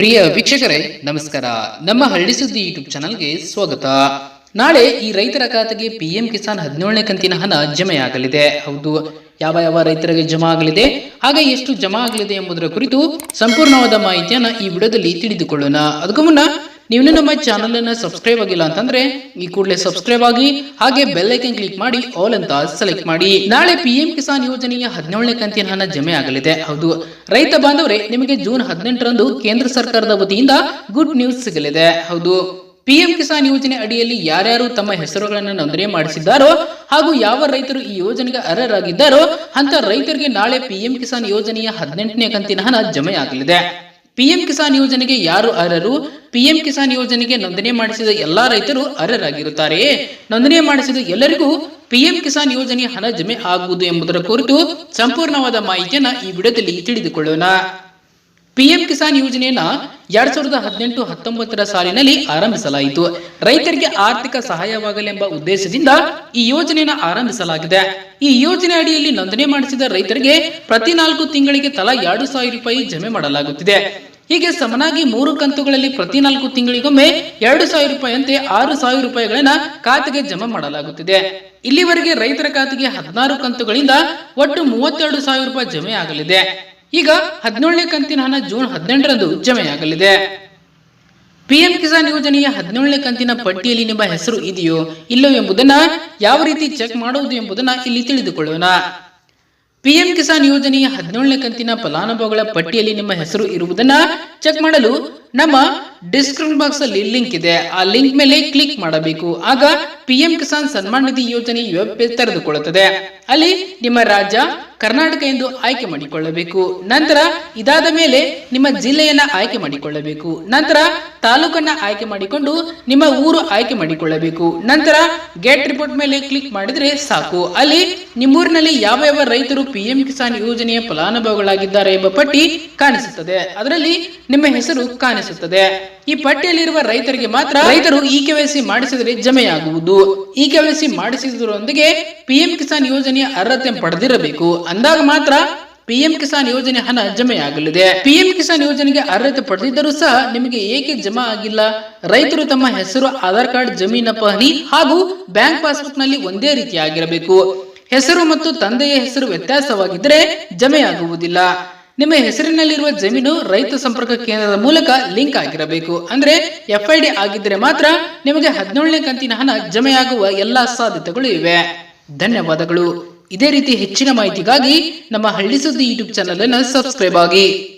ಪ್ರಿಯ ವೀಕ್ಷಕರೇ, ನಮಸ್ಕಾರ. ನಮ್ಮ ಹಳ್ಳಿ ಸುದ್ದಿ ಯೂಟ್ಯೂಬ್ ಚಾನಲ್ಗೆ ಸ್ವಾಗತ. ನಾಳೆ ಈ ರೈತರ ಖಾತೆಗೆ ಪಿಎಂ ಕಿಸಾನ್ ಹದಿನೇಳನೇ ಕಂತಿನ ಹಣ ಜಮೆಯಾಗಲಿದೆ. ಹೌದು, ಯಾವ ಯಾವ ರೈತರಿಗೆ ಜಮಾ ಆಗಲಿದೆ, ಹಾಗೆ ಎಷ್ಟು ಜಮಾ ಆಗಲಿದೆ ಎಂಬುದರ ಕುರಿತು ಸಂಪೂರ್ಣವಾದ ಮಾಹಿತಿಯನ್ನ ಈ ವಿಡಿಯೋದಲ್ಲಿ ತಿಳಿದುಕೊಳ್ಳೋಣ. ಅದಕ್ಕೂ ಮುನ್ನ ನೀವು ನಮ್ಮ ಚಾನಲ್ ಅನ್ನು ಸಬ್ಸ್ಕ್ರೈಬ್ ಆಗಿಲ್ಲ ಅಂತಂದ್ರೆ ಈ ಕೂಡಲೇ ಸಬ್ಸ್ಕ್ರೈಬ್ ಆಗಿ ಹಾಗೆ ಬೆಲ್ ಐಕನ್ ಕ್ಲಿಕ್ ಮಾಡಿ ಆಲ್ ಅಂತ ಸೆಲೆಕ್ಟ್ ಮಾಡಿ. ನಾಳೆ ಪಿಎಂ ಕಿಸಾನ್ ಯೋಜನೆಯ ಹದಿನೇಳನೇ ಕಂತಿನ ಹಣ ಜಮೆ ಆಗಲಿದೆ. ಹೌದು. ರೈತ ಬಾಂಧವರೇ, ನಿಮಗೆ ಜೂನ್ ಹದಿನೆಂಟರಂದು ಕೇಂದ್ರ ಸರ್ಕಾರದ ವತಿಯಿಂದ ಗುಡ್ ನ್ಯೂಸ್ ಸಿಗಲಿದೆ. ಹೌದು. ಪಿಎಂ ಕಿಸಾನ್ ಯೋಜನೆ ಅಡಿಯಲ್ಲಿ ಯಾರ್ಯಾರು ತಮ್ಮ ಹೆಸರುಗಳನ್ನು ನೋಂದಣಿ ಮಾಡಿಸಿದ್ದಾರೋ ಹಾಗೂ ಯಾವ ರೈತರು ಈ ಯೋಜನೆಗೆ ಅರ್ಹರಾಗಿದ್ದಾರೋ, ಅಂತ ರೈತರಿಗೆ ನಾಳೆ ಪಿಎಂ ಕಿಸಾನ್ ಯೋಜನೆಯ ಹದಿನೆಂಟನೇ ಕಂತಿನ ಹಣ ಜಮೆ ಆಗಲಿದೆ. ಪಿಎಂ ಕಿಸಾನ್ ಯೋಜನೆಗೆ ಯಾರು ಅರ್ಹರು? ಪಿಎಂ ಕಿಸಾನ್ ಯೋಜನೆಗೆ ನೋಂದಣಿ ಮಾಡಿಸಿದ ಎಲ್ಲಾ ರೈತರು ಅರ್ಹರಾಗಿರುತ್ತಾರೆಯೇ ನೋಂದಣಿ ಮಾಡಿಸಿದ ಎಲ್ಲರಿಗೂ ಪಿಎಂ ಕಿಸಾನ್ ಯೋಜನೆ ಹಣ ಜಮೆ ಆಗುವುದು ಎಂಬುದರ ಕುರಿತು ಸಂಪೂರ್ಣವಾದ ಮಾಹಿತಿಯನ್ನ ಈ ವಿಡಿಯೋದಲ್ಲಿ ತಿಳಿದುಕೊಳ್ಳೋಣ. ಪಿಎಂ ಕಿಸಾನ್ ಯೋಜನೆಯನ್ನ ಎರಡ್ ಸಾವಿರದ ಹದಿನೆಂಟು ಹತ್ತೊಂಬತ್ತರ ಸಾಲಿನಲ್ಲಿ ಆರಂಭಿಸಲಾಯಿತು. ರೈತರಿಗೆ ಆರ್ಥಿಕ ಸಹಾಯವಾಗಲೆಂಬ ಉದ್ದೇಶದಿಂದ ಈ ಯೋಜನೆಯನ್ನು ಆರಂಭಿಸಲಾಗಿದೆ. ಈ ಯೋಜನೆ ಅಡಿಯಲ್ಲಿ ನೋಂದಣಿ ಮಾಡಿಸಿದ ರೈತರಿಗೆ ಪ್ರತಿ ನಾಲ್ಕು ತಿಂಗಳಿಗೆ ತಲಾ ಎರಡು ಸಾವಿರ ರೂಪಾಯಿ ಜಮೆ ಮಾಡಲಾಗುತ್ತಿದೆ. ಹೀಗೆ ಸಮನಾಗಿ ಮೂರು ಕಂತುಗಳಲ್ಲಿ ಪ್ರತಿ ನಾಲ್ಕು ತಿಂಗಳಿಗೊಮ್ಮೆ ಎರಡು ಸಾವಿರ ರೂಪಾಯಿಯಂತೆ ಆರು ಸಾವಿರ ರೂಪಾಯಿಗಳನ್ನ ಖಾತೆಗೆ ಜಮಾ ಮಾಡಲಾಗುತ್ತಿದೆ. ಇಲ್ಲಿವರೆಗೆ ರೈತರ ಖಾತೆಗೆ ಹದಿನಾರು ಕಂತುಗಳಿಂದ ಒಟ್ಟು ಮೂವತ್ತೆರಡು ಸಾವಿರ ರೂಪಾಯಿ ಜಮೆ ಆಗಲಿದೆ. ಈಗ ಹದಿನೇಳನೇ ಕಂತಿನ ಹಣ ಜೂನ್ ಹದಿನೆಂಟರಂದು ಜಮೆಯಾಗಲಿದೆ ಪಿಎಂ ಕಿಸಾನ್ ಯೋಜನೆಯ ಹದಿನೇಳನೇ ಕಂತಿನ ಪಟ್ಟಿಯಲ್ಲಿ ನಿಮ್ಮ ಹೆಸರು ಇದೆಯೋ ಇಲ್ಲೋ ಎಂಬುದನ್ನ ಯಾವ ರೀತಿ ಚೆಕ್ ಮಾಡುವುದು ಎಂಬುದನ್ನ ಇಲ್ಲಿ ತಿಳಿದುಕೊಳ್ಳೋಣ. ಪಿಎಂ ಕಿಸಾನ್ ಯೋಜನೆಯ ಹದಿನೇಳನೇ ಕಂತಿನ ಫಲಾನುಭವಿಗಳ ಪಟ್ಟಿಯಲ್ಲಿ ನಿಮ್ಮ ಹೆಸರು ಇರುವುದನ್ನ ಚೆಕ್ ಮಾಡಲು ನಮ್ಮ ಡಿಸ್ಕ್ರಿಪ್ಷನ್ ಬಾಕ್ಸ್ ಅಲ್ಲಿ ಲಿಂಕ್ ಇದೆ. ಆ ಲಿಂಕ್ ಮೇಲೆ ಕ್ಲಿಕ್ ಮಾಡಬೇಕು. ಆಗ ಪಿಎಂ ಕಿಸಾನ್ ಸನ್ಮಾನ್ ನಿಧಿ ಯೋಜನೆ ವೆಬ್ ಪೇಜ್ ತೆರೆದುಕೊಳ್ಳುತ್ತದೆ. ಅಲ್ಲಿ ನಿಮ್ಮ ರಾಜ್ಯ ಕರ್ನಾಟಕ ಎಂದು ಆಯ್ಕೆ ಮಾಡಿಕೊಳ್ಳಬೇಕು. ನಂತರ ಇದಾದ ಮೇಲೆ ನಿಮ್ಮ ಜಿಲ್ಲೆಯನ್ನ ಆಯ್ಕೆ ಮಾಡಿಕೊಳ್ಳಬೇಕು. ನಂತರ ತಾಲೂಕನ್ನ ಆಯ್ಕೆ ಮಾಡಿಕೊಂಡು ನಿಮ್ಮ ಊರು ಆಯ್ಕೆ ಮಾಡಿಕೊಳ್ಳಬೇಕು. ನಂತರ ಗೆಟ್ ರಿಪೋರ್ಟ್ ಮೇಲೆ ಕ್ಲಿಕ್ ಮಾಡಿದ್ರೆ ಸಾಕು. ಅಲ್ಲಿ ನಿಮ್ಮೂರಿನಲ್ಲಿ ಯಾವ ಯಾವ ರೈತರು ಪಿಎಂ ಕಿಸಾನ್ ಯೋಜನೆಯ ಫಲಾನುಭವಿಗಳಾಗಿದ್ದಾರೆ ಎಂಬ ಪಟ್ಟಿ ಕಾಣಿಸುತ್ತದೆ. ಅದರಲ್ಲಿ ನಿಮ್ಮ ಹೆಸರು ಕಾಣಿಸುತ್ತದೆ. ಈ ಪಟ್ಟಿಯಲ್ಲಿರುವ ರೈತರಿಗೆ ಮಾತ್ರ ರೈತರು ಇ ಕೆವೈಸಿ ಮಾಡಿಸಿದರೆ ಜಮೆಯಾಗುವುದು. ಇ ಕೆವೈಸಿ ಮಾಡಿಸಿದರೊಂದಿಗೆ ಪಿಎಂ ಕಿಸಾನ್ ಯೋಜನೆಯ ಅರ್ಹತೆ ಪಡೆದಿರಬೇಕು. ಅಂದಾಗ ಮಾತ್ರ ಪಿಎಂ ಕಿಸಾನ್ ಯೋಜನೆ ಹಣ ಜಮೆಯಾಗಲಿದೆ. ಪಿಎಂ ಕಿಸಾನ್ ಯೋಜನೆಗೆ ಅರ್ಹತೆ ಪಡೆದಿದ್ದರೂ ಸಹ ನಿಮಗೆ ಏಕೆ ಜಮಾ ಆಗಿಲ್ಲ? ರೈತರು ತಮ್ಮ ಹೆಸರು, ಆಧಾರ್ ಕಾರ್ಡ್, ಜಮೀನ ಪಹಣಿ ಹಾಗೂ ಬ್ಯಾಂಕ್ ಪಾಸ್ಬುಕ್ನಲ್ಲಿ ಒಂದೇ ರೀತಿಯಾಗಿರಬೇಕು. ಹೆಸರು ಮತ್ತು ತಂದೆಯ ಹೆಸರು ವ್ಯತ್ಯಾಸವಾಗಿದ್ದರೆ ಜಮೆಯಾಗುವುದಿಲ್ಲ. ನಿಮ್ಮ ಹೆಸರಿನಲ್ಲಿರುವ ಜಮೀನು ರೈತ ಸಂಪರ್ಕ ಕೇಂದ್ರದ ಮೂಲಕ ಲಿಂಕ್ ಆಗಿರಬೇಕು. ಅಂದ್ರೆ ಎಫ್ಐಡಿ ಆಗಿದ್ರೆ ಮಾತ್ರ ನಿಮಗೆ ಹದಿನೇಳನೇ ಕಂತಿನ ಹಣ ಜಮೆಯಾಗುವ ಎಲ್ಲಾ ಸಾಧ್ಯತೆಗಳು ಇವೆ. ಧನ್ಯವಾದಗಳು. ಇದೇ ರೀತಿ ಹೆಚ್ಚಿನ ಮಾಹಿತಿಗಾಗಿ ನಮ್ಮ ಹಳ್ಳಿ ಸುದ್ದಿ ಯೂಟ್ಯೂಬ್ ಚಾನಲ್ ಅನ್ನು ಸಬ್ಸ್ಕ್ರೈಬ್ ಆಗಿ.